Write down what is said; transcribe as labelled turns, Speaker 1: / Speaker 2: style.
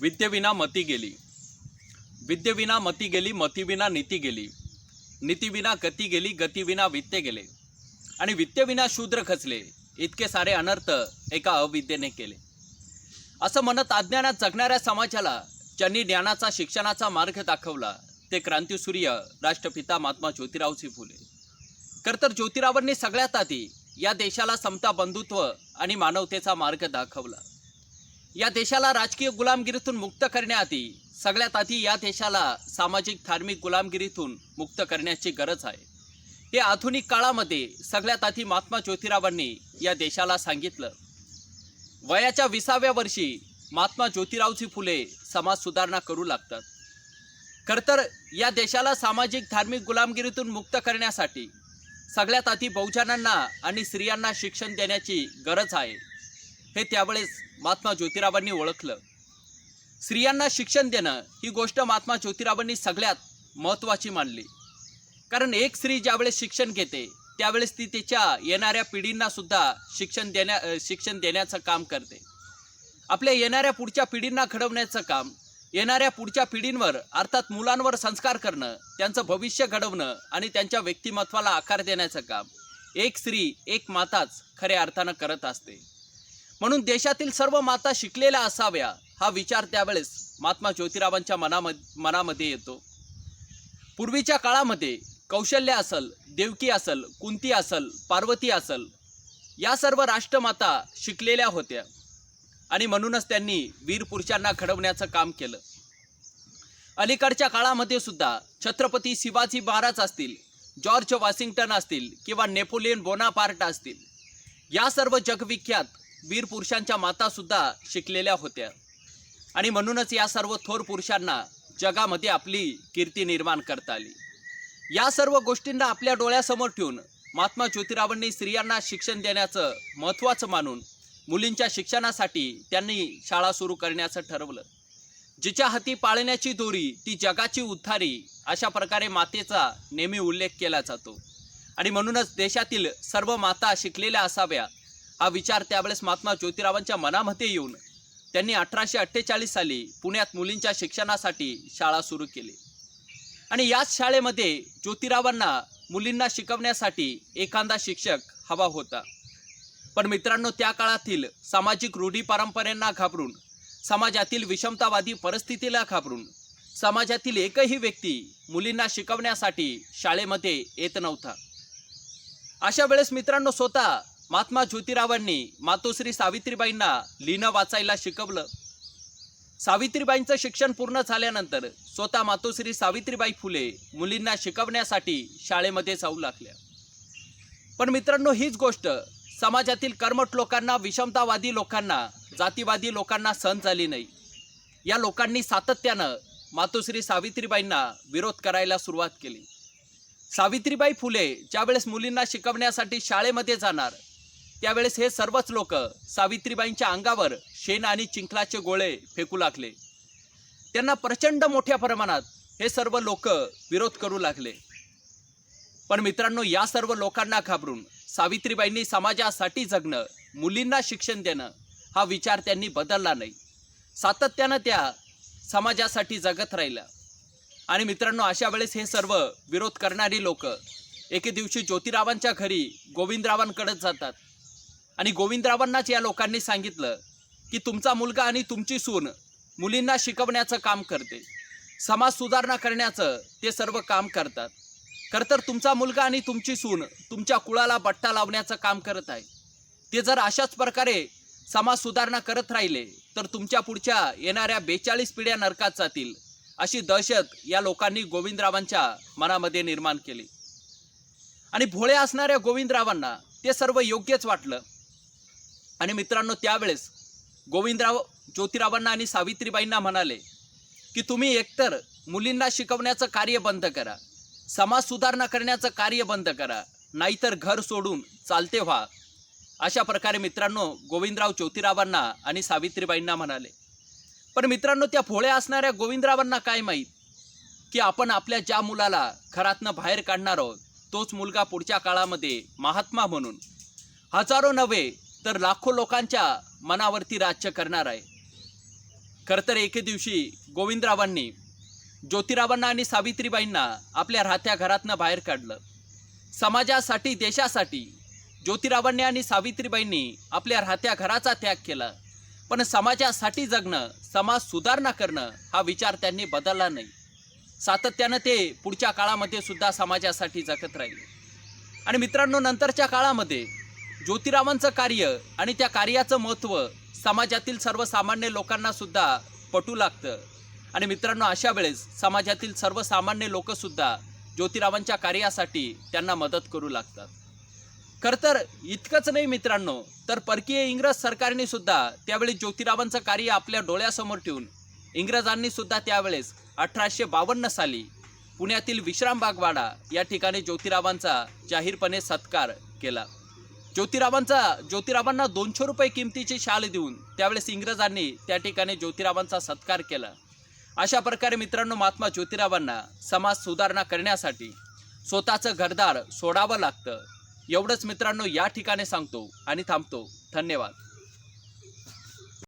Speaker 1: विद्येविना मती गेली. विद्येविना मती गेली मतीविना नीती गेली. नीतीविना गती गेली गतीविना वित्ते गेले. आणि वित्तेविना शूद्र खचले. इतके सारे अनर्थ एका अविद्येने केले. असं म्हणत अज्ञानात जगणाऱ्या समाजाला ज्यांनी ज्ञानाचा शिक्षणाचा मार्ग दाखवला ते क्रांतीसूर्य राष्ट्रपिता महात्मा ज्योतिरावजी फुले. खरं तर ज्योतिरावांनी सगळ्यात आधी या देशाला समता बंधुत्व आणि मानवतेचा मार्ग दाखवला. या देशाला राजकीय गुलामगिरीतून मुक्त करण्याआधी सगळ्यात आधी या देशाला सामाजिक धार्मिक गुलामगिरीतून मुक्त करण्याची गरज आहे. हे आधुनिक काळामध्ये सगळ्यात आधी महात्मा ज्योतिरावांनी या देशाला सांगितलं. वयाच्या विसाव्या वर्षी महात्मा ज्योतिरावजी फुले समाज सुधारणा करू लागतात. खरं तर या देशाला सामाजिक धार्मिक गुलामगिरीतून मुक्त करण्यासाठी सगळ्यात आधी बहुजनांना आणि स्त्रियांना शिक्षण देण्याची गरज आहे. हे त्यावेळेस महात्मा ज्योतिरावांनी ओळखलं. स्त्रियांना शिक्षण देणं ही गोष्ट महात्मा ज्योतिरावांनी सगळ्यात महत्त्वाची मानली. कारण एक स्त्री ज्यावेळेस शिक्षण घेते त्यावेळेस ती तिच्या येणाऱ्या पिढींना सुद्धा शिक्षण देण्या शिक्षण देण्याचं काम करते. आपल्या येणाऱ्या पुढच्या पिढींना घडवण्याचं काम येणाऱ्या पुढच्या पिढींवर अर्थात मुलांवर संस्कार करणं त्यांचं भविष्य घडवणं आणि त्यांच्या व्यक्तिमत्वाला आकार देण्याचं काम एक स्त्री एक माताच खऱ्या अर्थानं करत असते. म्हणून देशातील सर्व माता शिकलेल्या असाव्या हा विचार त्यावेळेस महात्मा ज्योतिरावांच्या मनामध्ये मनामध्ये येतो. पूर्वीच्या काळामध्ये कौशल्य असल देवकी असल कुंती असल पार्वती असल या सर्व राष्ट्रमाता शिकलेल्या होत्या. आणि म्हणूनच त्यांनी वीर पुरुषांना घडवण्याचं काम केलं. अलीकडच्या काळामध्ये सुद्धा छत्रपती शिवाजी महाराज असतील जॉर्ज वॉशिंग्टन असतील किंवा नेपोलियन बोनापार्ट असतील या सर्व जगविख्यात वीर पुरुषांच्या माता सुद्धा शिकलेल्या होत्या. आणि म्हणूनच या सर्व थोर पुरुषांना जगामध्ये आपली कीर्ती निर्माण करता आली. या सर्व गोष्टींना आपल्या डोळ्यासमोर ठेवून महात्मा ज्योतिरावांनी स्त्रियांना शिक्षण देण्याचं महत्त्वाचं मानून मुलींच्या शिक्षणासाठी त्यांनी शाळा सुरू करण्याचं ठरवलं. जिच्या हाती पाळण्याची दोरी ती जगाची उद्धारी अशा प्रकारे मातेचा नेहमी उल्लेख केला जातो. आणि म्हणूनच देशातील सर्व माता शिकलेल्या असाव्या हा विचार त्यावेळेस महात्मा ज्योतिरावांच्या मनामध्ये येऊन त्यांनी अठराशे अठ्ठेचाळीस साली पुण्यात मुलींच्या शिक्षणासाठी शाळा सुरू केली. आणि याच शाळेमध्ये ज्योतिरावांना मुलींना शिकवण्यासाठी एखादा शिक्षक हवा होता. पण मित्रांनो त्या काळातील सामाजिक रूढी परंपरेंना घाबरून समाजातील विषमतावादी परिस्थितीला घाबरून समाजातील एकही व्यक्ती मुलींना शिकवण्यासाठी शाळेमध्ये येत नव्हता. अशा वेळेस मित्रांनो स्वतः महात्मा ज्योतिरावांनी मातोश्री सावित्रीबाईंना लिहिणं वाचायला शिकवलं. सावित्रीबाईंचं शिक्षण पूर्ण झाल्यानंतर स्वतः मातोश्री सावित्रीबाई फुले मुलींना शिकवण्यासाठी शाळेमध्ये जाऊ लागल्या. पण मित्रांनो हीच गोष्ट समाजातील कर्मठ लोकांना विषमतावादी लोकांना जातीवादी लोकांना सहन झाली नाही. या लोकांनी सातत्यानं मातोश्री सावित्रीबाईंना विरोध करायला सुरुवात केली. सावित्रीबाई फुले ज्यावेळेस मुलींना शिकवण्यासाठी शाळेमध्ये जाणार त्यावेळेस हे सर्वच लोक सावित्रीबाईंच्या अंगावर शेण आणि चिंखलाचे गोळे फेकू लागले. त्यांना प्रचंड मोठ्या प्रमाणात हे सर्व लोक विरोध करू लागले. पण मित्रांनो या सर्व लोकांना घाबरून सावित्रीबाईंनी समाजासाठी जगणं मुलींना शिक्षण देणं हा विचार त्यांनी बदलला नाही. सातत्यानं त्या समाजासाठी जगत राहिल्या. आणि मित्रांनो अशा वेळेस हे सर्व विरोध करणारी लोक एके दिवशी ज्योतिरावांच्या घरी गोविंदरावांकडे जातात. आणि गोविंदरावांनाच या लोकांनी सांगितलं की तुमचा मुलगा आणि तुमची सून मुलींना शिकवण्याचं काम करते. समाज सुधारणा करण्याचं ते सर्व काम करतात. खरं तर तुमचा मुलगा आणि तुमची सून तुमच्या कुळाला बट्टा लावण्याचं काम करत आहे. ते जर अशाच प्रकारे समाज सुधारणा करत राहिले तर तुमच्या पुढच्या येणाऱ्या बेचाळीस पिढ्या नरकात जातील अशी दहशत या लोकांनी गोविंदरावांच्या मनामध्ये निर्माण केली. आणि भोळे असणाऱ्या गोविंदरावांना ते सर्व योग्यच वाटलं. आणि मित्रांनो त्यावेळेस गोविंदराव ज्योतिरावांना आणि सावित्रीबाईंना म्हणाले की तुम्ही एकतर मुलींना शिकवण्याचं कार्य बंद करा समाज सुधारणा करण्याचं कार्य बंद करा नाहीतर घर सोडून चालते व्हा. अशा प्रकारे मित्रांनो गोविंदराव ज्योतिरावांना आणि सावित्रीबाईंना म्हणाले. पण मित्रांनो त्या फोळ्या असणाऱ्या गोविंदरावांना काय माहीत? की आपण आपल्या ज्या मुलाला घरातनं बाहेर काढणार आहोत तोच मुलगा पुढच्या काळामध्ये महात्मा म्हणून. हजारो नव्हे तर लाखो लोकांच्या मनावरती राज्य करणार आहे. खरं तर एके दिवशी गोविंदरावांनी ज्योतिरावांना आणि सावित्रीबाईंना आपल्या राहत्या घरातनं बाहेर काढलं. समाजासाठी देशासाठी ज्योतिरावांनी आणि सावित्रीबाईंनी आपल्या राहत्या घराचा त्याग केला. पण समाजासाठी जगणं समाज सुधारणा करणं हा विचार त्यांनी बदलला नाही. सातत्यानं ते पुढच्या काळामध्ये सुद्धा समाजासाठी जगत राहिले. आणि मित्रांनो नंतरच्या काळामध्ये ज्योतिरावांचं कार्य आणि त्या कार्याचं महत्त्व समाजातील सर्वसामान्य लोकांना सुद्धा पटू लागतं. आणि मित्रांनो अशा वेळेस समाजातील सर्वसामान्य लोकसुद्धा ज्योतिरावांच्या कार्यासाठी त्यांना मदत करू लागतात. खरं तर इतकंच नाही मित्रांनो तर परकीय इंग्रज सरकारने सुद्धा त्यावेळी ज्योतिरावांचं कार्य आपल्या डोळ्यासमोर ठेवून इंग्रजांनी सुद्धा त्यावेळेस अठराशे बावन्न साली पुण्यातील विश्रामबागवाडा या ठिकाणी ज्योतिरावांचा जाहीरपणे सत्कार केला. ज्योतिरावांचा ज्योतिरावांना दोनशे रुपये किमतीची शाल देऊन त्यावेळेस इंग्रजांनी त्या ठिकाणी ज्योतिरावांचा सत्कार केला. अशा प्रकारे मित्रांनो महात्मा ज्योतिरावांना समाज सुधारणा करण्यासाठी स्वतःचं घरदार सोडावं लागतं. एवढंच मित्रांनो या ठिकाणी सांगतो आणि थांबतो. धन्यवाद.